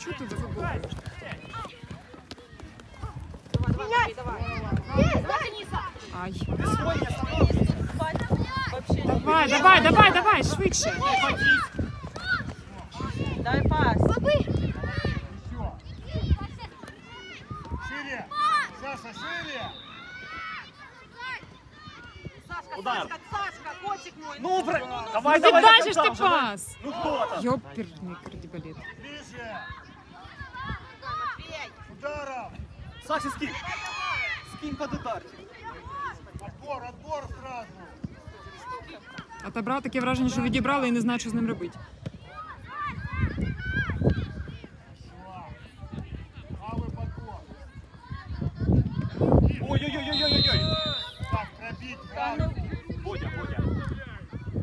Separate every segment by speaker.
Speaker 1: что
Speaker 2: ты забываешь? Давай, давай,
Speaker 3: давай, давай. Ай.
Speaker 1: Давай, давай, давай, давай, швидше.
Speaker 3: Дай пас.
Speaker 2: Бабы. Шире. Саша, шире. Удар.
Speaker 3: Сашка, Сашка, котик мой.
Speaker 2: Ну, бра...
Speaker 3: Ну,
Speaker 2: давай, давай,
Speaker 1: давай,
Speaker 2: давай,
Speaker 1: давай,
Speaker 2: давай, давай,
Speaker 1: давай,
Speaker 2: давай, давай, давай,
Speaker 1: давай, давай,
Speaker 2: давай,
Speaker 3: давай,
Speaker 2: давай,
Speaker 4: Саша, скинь. Скинь под ударчик.
Speaker 2: Отбор, отбор сразу.
Speaker 1: Отобрав таке враження, що відібрали і не знаю, що з ним робити.
Speaker 2: Все. Правый подбор.
Speaker 4: Ой-ой-ой-ой-ой-ой.
Speaker 2: Так, пробить.
Speaker 3: Да,
Speaker 2: Правый.
Speaker 3: ну,
Speaker 4: Бодя, Бодя.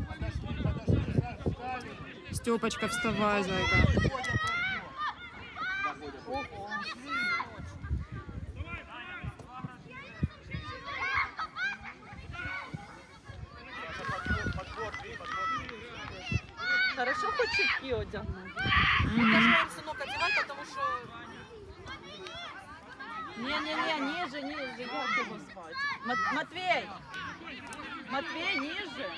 Speaker 2: Подошли, подошли. Саша, встали.
Speaker 1: Степочка, вставай, зайка.
Speaker 3: Мат- Матвей! Матвей, ниже!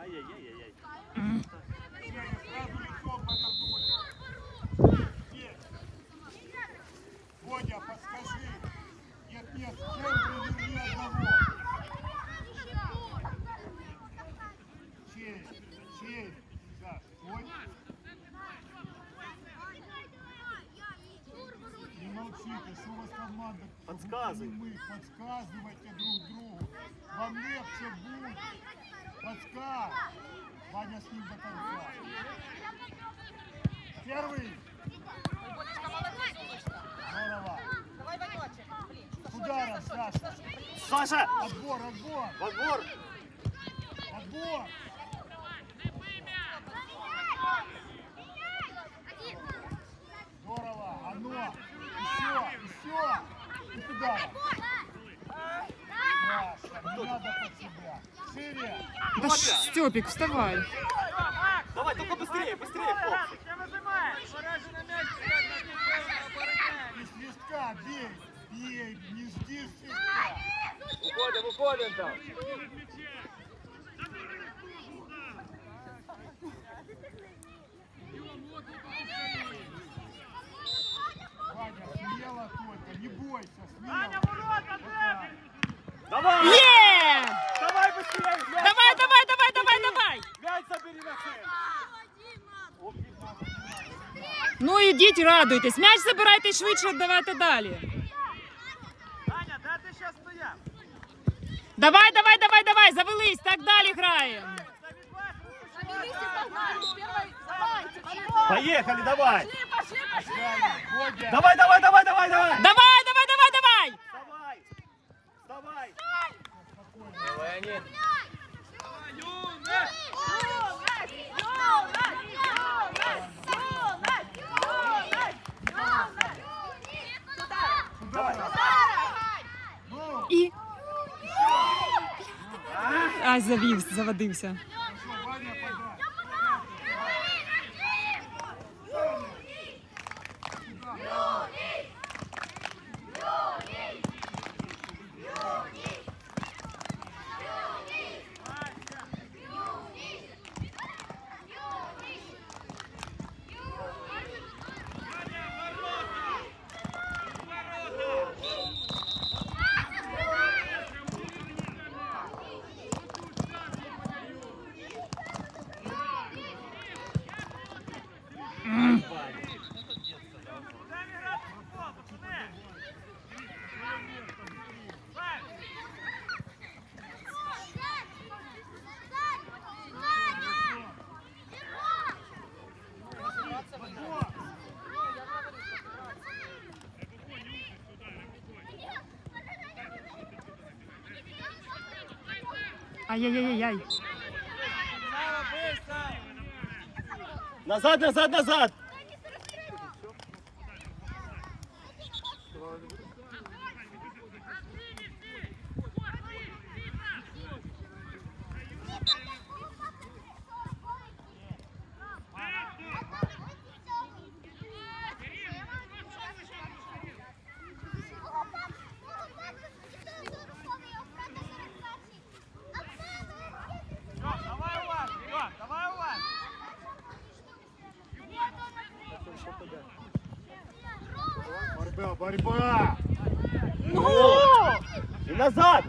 Speaker 4: Ай-яй-яй-яй.
Speaker 2: Сразу лицом повернули. Есть. Бодя, подскажи. Нет, нет, в центре верни одного. Честь, честь. Саш, ой. Не молчите, что у вас команда?
Speaker 4: Подсказывай.
Speaker 2: Мы подсказывайте друг другу. Вам легче будет. Подсказ. Ваня с ним до конца. Первый. Здорово.
Speaker 3: Давай.
Speaker 2: С ударом, Саша.
Speaker 4: Саша!
Speaker 2: Отбор, отбор,
Speaker 4: Подбор!
Speaker 2: отбор. Здорово. Одно. Еще. И туда.
Speaker 1: Да Степик, вставай.
Speaker 4: Давай, только быстрее, быстрее, хлопцы.
Speaker 2: И свистка бей. Бей. Не жди свистка.
Speaker 4: Уходим, уходим там.
Speaker 2: Ваня, смело только. Не бойся. Смело. Пока.
Speaker 4: Давай!
Speaker 1: Є!
Speaker 4: Давай быстрее! Мяч,
Speaker 1: Давай, давай, давай, давай, давай!
Speaker 4: мяч забери на центр.
Speaker 1: Ну ідіть, радуйтесь. М'яч забирайте і швидше віддавайте далі.
Speaker 4: Аня, да ты сейчас стоял?
Speaker 1: Давай, давай, давай, давай, завелись, так далі граємо.
Speaker 4: Поехали, давай!
Speaker 2: Правильно.
Speaker 4: Давай, давай, давай, давай, давай!
Speaker 1: Давай, давай, давай, давай!
Speaker 4: Давай! Давай!
Speaker 2: Давай. Ну,
Speaker 1: І. А, завів, заводився.
Speaker 2: хорошо, Ваня, подай.
Speaker 1: Ай-яй-яй-яй.
Speaker 4: Назад, назад, назад!
Speaker 2: Борьба, борьба!
Speaker 4: Ну! И назад!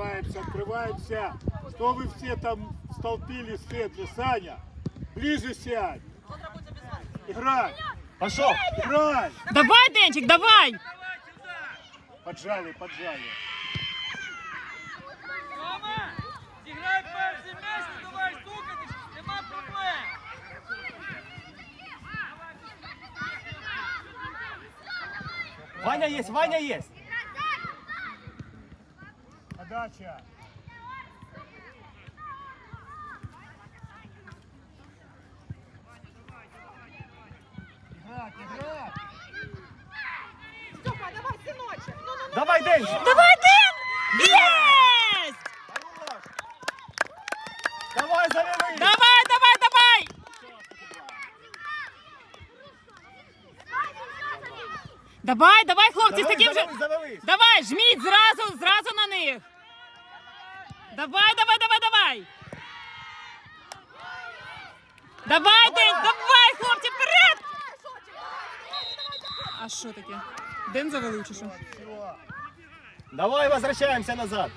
Speaker 2: Открываемся, открываемся. Что вы все там столпились в центре? Саня, ближе сядь. Играй,
Speaker 4: Пошел!
Speaker 2: играй.
Speaker 1: Давай, Денчик, давай!
Speaker 2: Поджали, поджали.
Speaker 5: Зіграй перший м'яч, не давай стукатись, нема проблем.
Speaker 4: Ваня есть, Ваня есть!
Speaker 2: Подача. Играть, играть.
Speaker 3: Степа, давай, сыночек. Ну, ну, ну.
Speaker 4: Давай, Денчик!
Speaker 1: Давай, Ден! Єсть!
Speaker 4: Хорош! Давай, завели!
Speaker 1: Давай, давай, давай! Давай, давай, хлопці, з
Speaker 4: Завели,
Speaker 1: таким же.
Speaker 4: завели, завели!
Speaker 1: Давай, жміть зразу, зразу на них. Давай, давай, давай, давай! Давай, День, давай, хлопці, вперед! А що таке? Ден завели чи що?
Speaker 4: Давай, возвращаемся назад.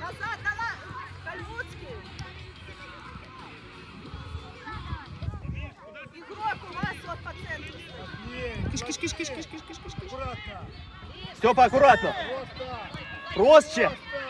Speaker 3: Назад, давай! Калюцький! Игрок у вас вот по центру.
Speaker 1: Киш, киш, киш, киш, киш, киш, киш, киш.
Speaker 2: Аккуратно.
Speaker 4: Степа, аккуратно.
Speaker 2: Просто.
Speaker 4: Проще.
Speaker 2: Просто.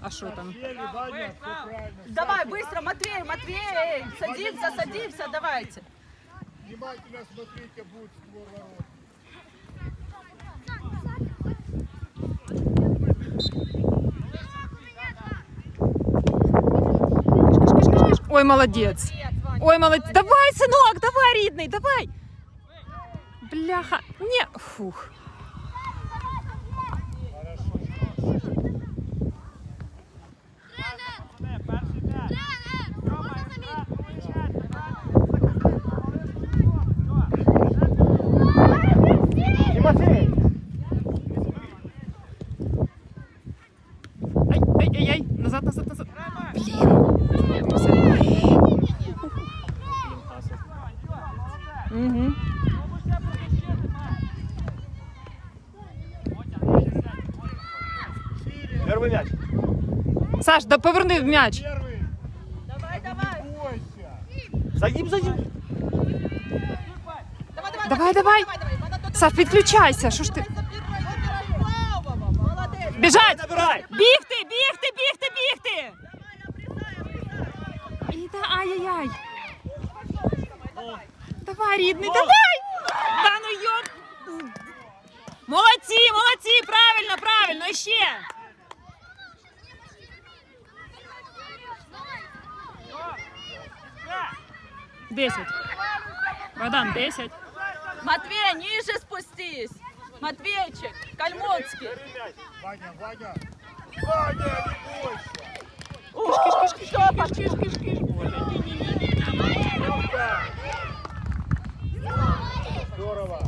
Speaker 1: А що там?
Speaker 3: Давай, быстро, Матвей, Матвей. Садимся, садимся, давайте.
Speaker 2: Внимательно смотрите, будет створ ворот.
Speaker 1: Ой, молодець. Ой, молодець. Давай, синок, давай, рідний, давай. Бляха. Ні. Фух. Саш, да поверни м'яч.
Speaker 3: Давай, давай.
Speaker 4: Загиб, загиб!
Speaker 3: Давай, давай,
Speaker 1: Давай. Саш, підключайся. Що ж ти? Біжать! Бігти, бігти, бігти, бігти! І да, ай-яй-яй. Давай, рідний, давай! Да ну йоп! Молодці, молодці, правильно, правильно, ще! Десять. Богдан, десять.
Speaker 3: Матвей, ниже спустись. Матвейчик, Кальмуцкий.
Speaker 2: Ваня, Ваня. Ваня, не бойся.
Speaker 3: Степа, киш, киш, киш.
Speaker 2: Здорово.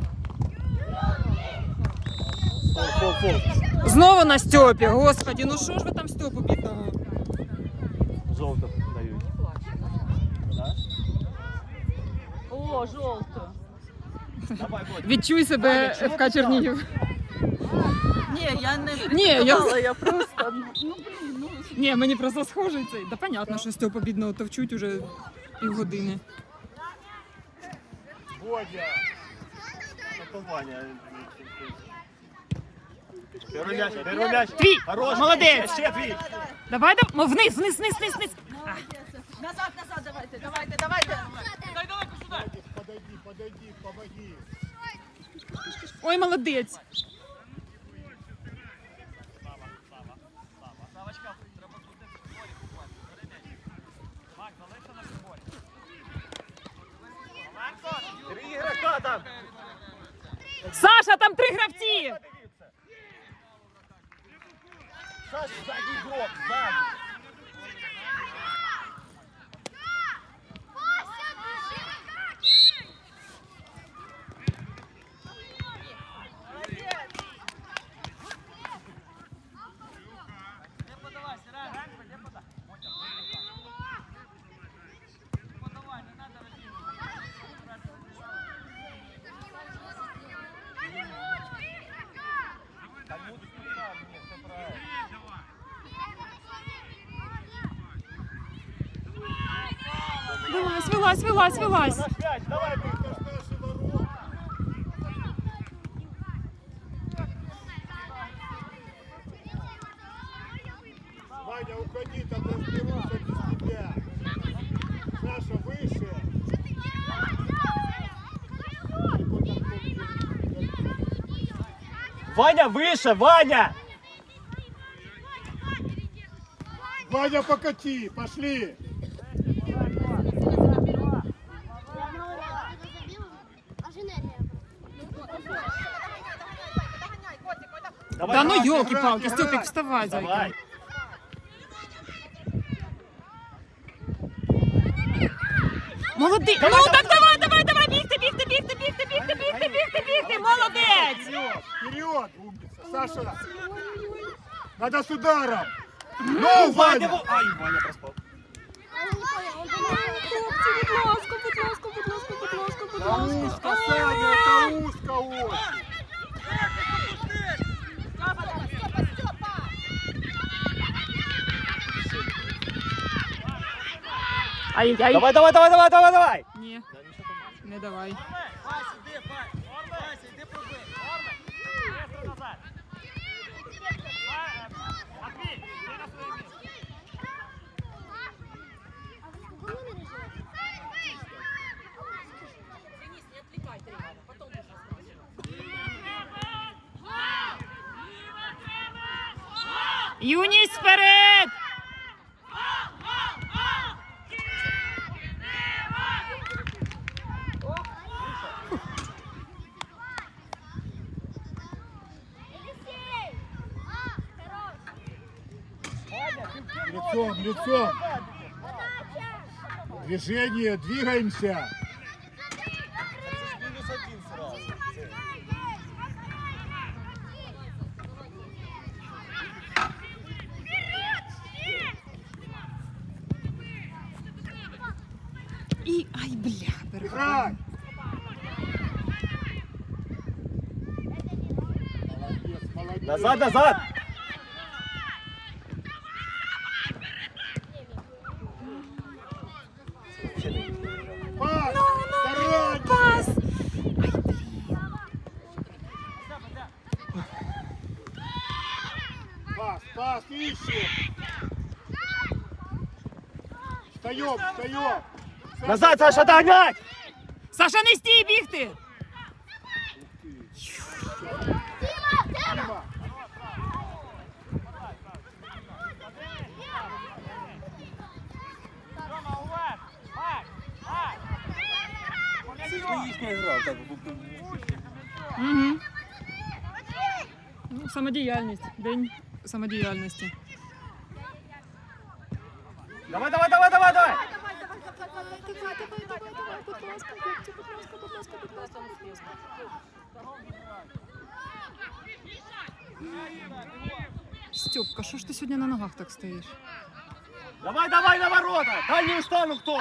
Speaker 4: Фол, фол, фол.
Speaker 1: Знову на Стьопі. Господі, ну що ж ви там Стьопу бідного?
Speaker 4: Жовто дають. Да?
Speaker 3: О, жовто.
Speaker 4: Давай, Бодя.
Speaker 1: Відчуй себе ФК Чернігів.
Speaker 3: Ні, я не
Speaker 1: Ні, я-
Speaker 3: критикувала, я просто, ну, блін, ну,
Speaker 1: Ні, мені просто схожий цей. Та понятно, що Стьопа бідного товчуть уже півгодини.
Speaker 2: Бодя.
Speaker 4: Это Ваня. Первый мяч, первый мяч.
Speaker 1: Твій!
Speaker 4: Хорош.
Speaker 1: Молодець!
Speaker 4: Ще твій.
Speaker 1: Давай, давай, вниз, вниз, вниз, вниз, вниз.
Speaker 3: назад, назад, давайте, давайте, давайте.
Speaker 5: Дай далеко сюди.
Speaker 2: Подойди, подойди, помоги.
Speaker 1: Ой, молодець.
Speaker 4: Три ігрока там!
Speaker 1: Саша, там три гравці!
Speaker 5: Саша, задній блок, задній.
Speaker 1: Вилазь, вилазь, вилазь,
Speaker 4: давай.
Speaker 2: Ваня, уходи, там разберутся без тебя. Саша, выше.
Speaker 4: Ваня выше, Ваня.
Speaker 2: Ваня, покати, пошли.
Speaker 1: Да ну
Speaker 2: Играть,
Speaker 1: елки-палки,
Speaker 2: играть,
Speaker 1: Степик,
Speaker 2: играть.
Speaker 1: вставай, зайка.
Speaker 4: Давай.
Speaker 1: Молодець. Ну так давай, давай, давай, бігти, бігти, бігти, бігти, бігти, бігти, бігти, бігти. Молодець.
Speaker 2: Вперед, вперед, умница. Саша, надо с ударом. Ну,
Speaker 4: Ваня,
Speaker 2: Ваня.
Speaker 4: во- Ай, Ваня проспал.
Speaker 1: Будь ласка, будь ласка, будь ласка, будь ласка, будь
Speaker 2: Это узко, Саня, это узко очень.
Speaker 1: Ай-яй.
Speaker 4: Давай, давай, давай, давай, давай, давай.
Speaker 1: Ні, не давай.
Speaker 5: Вася, йди,
Speaker 2: Лицом, лицом. Движение, двигаемся.
Speaker 1: І, ай, бля.
Speaker 2: Играй. Молодец, молодец.
Speaker 4: Назад, назад.
Speaker 2: Пас, старайся.
Speaker 1: Пас!
Speaker 2: Пас, пас, ищем. Встаем, встаем.
Speaker 4: Назад, Саша, догнать.
Speaker 1: Саша, не стій бігти!
Speaker 2: Дима.
Speaker 5: Рома, увер. Мак, Мак.
Speaker 1: Угу. Ну, самодіяльність. День самодіяльності.
Speaker 4: Давай, давай, давай, давай, давай.
Speaker 1: Степка, що ж ти сьогодні на ногах так стоїш?
Speaker 4: Давай, давай на ворота. Дальнюю сторону кто?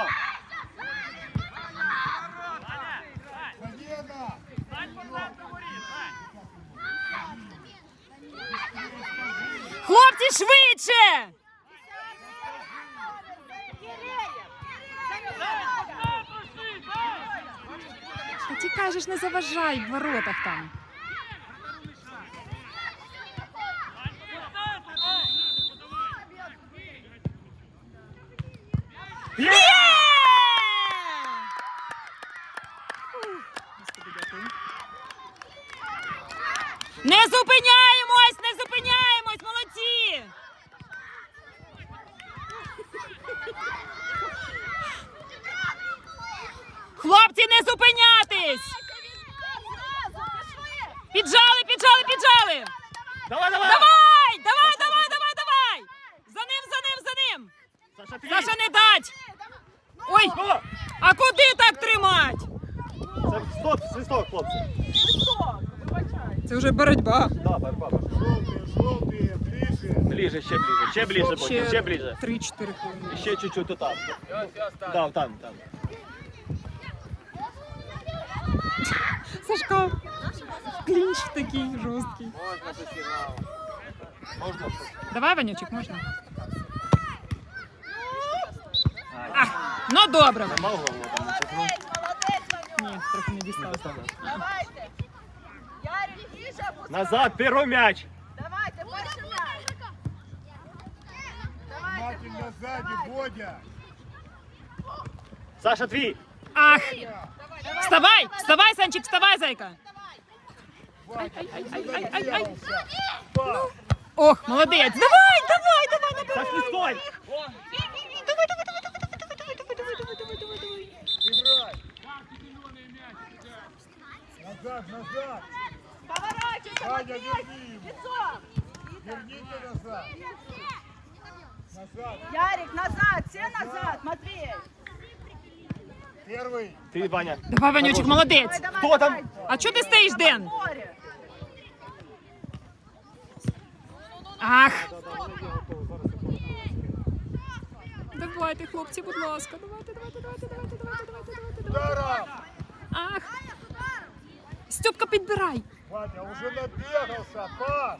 Speaker 2: Победа!
Speaker 1: Хлопці, швидше! А ти кажеш, не заважай в воротах там. вже боротьба.
Speaker 4: Да, борьба.
Speaker 2: Желтые, желтые, ближе.
Speaker 4: Ближе, ще ближе, ще ближе, потім, ще ближе.
Speaker 1: 3-4 хвилини.
Speaker 4: Ще чуть-чуть отам. Да, там, там.
Speaker 1: Сашка, клінч такий жорсткий.
Speaker 4: Можна?
Speaker 1: Давай, Ванючик, можна? А, ну добре.
Speaker 4: Нема голову там.
Speaker 3: Молодець, молодець, Ванюк.
Speaker 1: Ні, трохи не дістав.
Speaker 3: Давайте. Ярик, ніже, опускай.
Speaker 4: Назад, перший м'яч.
Speaker 3: Давайте, перший м'яч. Давайте.
Speaker 2: Внимательно сзади, Бодя.
Speaker 4: Саша, твій.
Speaker 1: Ах! Вставай! Вставай, Санчик, вставай, зайка! Ох, молодець! Давай, давай, давай, давай!
Speaker 4: Саш, не стой.
Speaker 2: Играй. Назад, назад.
Speaker 3: Поворачивайся,
Speaker 2: Ваня,
Speaker 3: Матвей.
Speaker 2: верни его.
Speaker 3: Лицо.
Speaker 2: Верните назад. Назад.
Speaker 3: Ярик, назад, все назад, Матвей.
Speaker 2: Первый.
Speaker 4: Ти, Ваня.
Speaker 1: Давай, Ванючик, молодець!
Speaker 3: Давай, давай,
Speaker 4: Хто там?
Speaker 3: давай.
Speaker 1: А чого ти стоїш, Ден?
Speaker 3: Море.
Speaker 1: Ах! Давайте, хлопці, будь ласка, давайте, давайте, давайте, давайте, давайте, давайте, давайте, давайте.
Speaker 2: Ударом.
Speaker 1: Ах! Степка, підбирай!
Speaker 2: Вадя уже набегался, пас!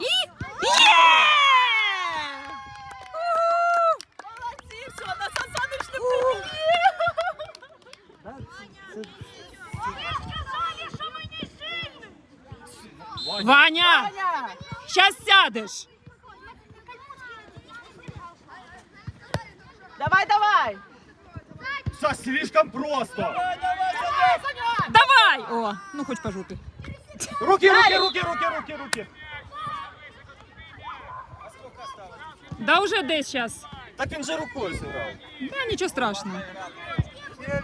Speaker 1: И...
Speaker 3: Молодці, все, на засадочному
Speaker 1: Ваня!
Speaker 3: Ваня!
Speaker 1: Сейчас сядешь!
Speaker 3: Давай, давай!
Speaker 4: Саш, слишком просто.
Speaker 1: Давай! О, ну хоч по жопі.
Speaker 4: Руки, руки, руки, руки, руки, руки.
Speaker 1: Да уже десь зараз.
Speaker 4: Так він же рукою зіграв.
Speaker 1: Да, нічого страшного.
Speaker 2: Сели.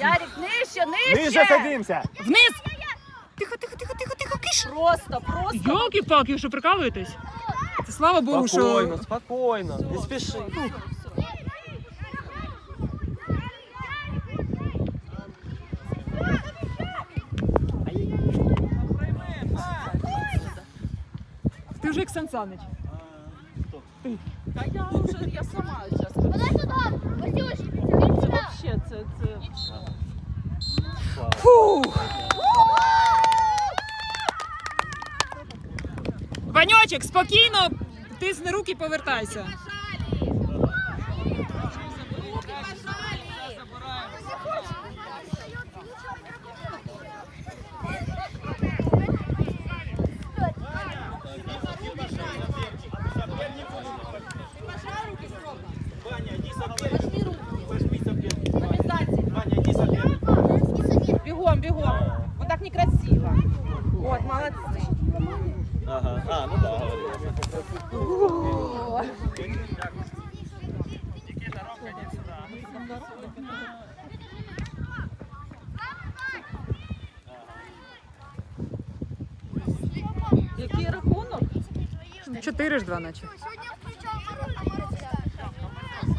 Speaker 3: Ярик, нижче, нижче.
Speaker 4: Ниже садимся.
Speaker 1: Вниз! Тихо, тихо, тихо, тихо, тихо, киш!
Speaker 3: Просто, просто.
Speaker 1: Йолки-палки, що прикалуєтесь? Це слава Богу,
Speaker 4: Спокойно,
Speaker 1: що...
Speaker 4: спокойно. Не спіши.
Speaker 1: Ти вже як Сан Санич.
Speaker 3: Та я вже, я сама зараз.
Speaker 6: Подай сюди! Васюш,
Speaker 3: Це вообще, це, це.
Speaker 1: Фух! Ваньочек, спокійно, тисни руки, повертайся.
Speaker 3: Який рахунок?
Speaker 1: 4 ж 2 наче.